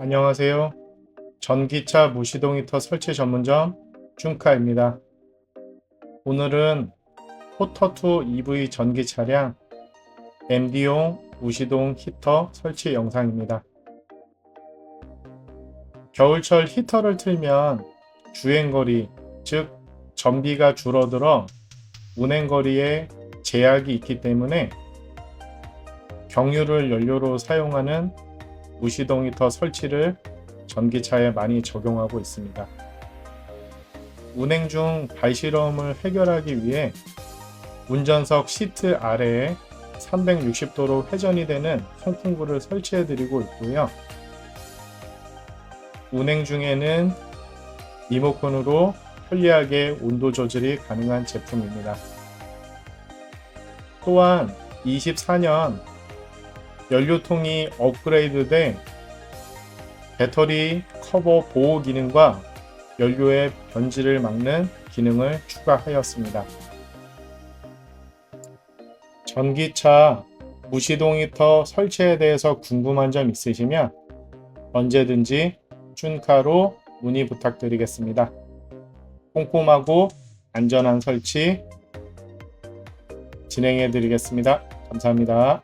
안녕하세요. 전기차 무시동 히터 설치 전문점 준카입니다. 오늘은 포터2 EV 전기 차량 MD용 무시동 히터 설치 영상입니다. 겨울철 히터를 틀면 주행거리, 즉 전비가 줄어들어 운행거리에 제약이 있기 때문에 경유를 연료로 사용하는 무시동 히터 설치를 전기차에 많이 적용하고 있습니다. 운행 중 발실험을 해결하기 위해 운전석 시트 아래에 360도로 회전이 되는 송풍구를 설치해 드리고 있고요. 운행 중에는 리모컨으로 편리하게 온도 조절이 가능한 제품입니다. 또한 24년 연료통이 업그레이드돼 배터리 커버 보호 기능과 연료의 변질을 막는 기능을 추가하였습니다. 전기차 무시동 히터 설치에 대해서 궁금한 점 있으시면 언제든지 쭌카로 문의 부탁드리겠습니다. 꼼꼼하고 안전한 설치 진행해 드리겠습니다. 감사합니다.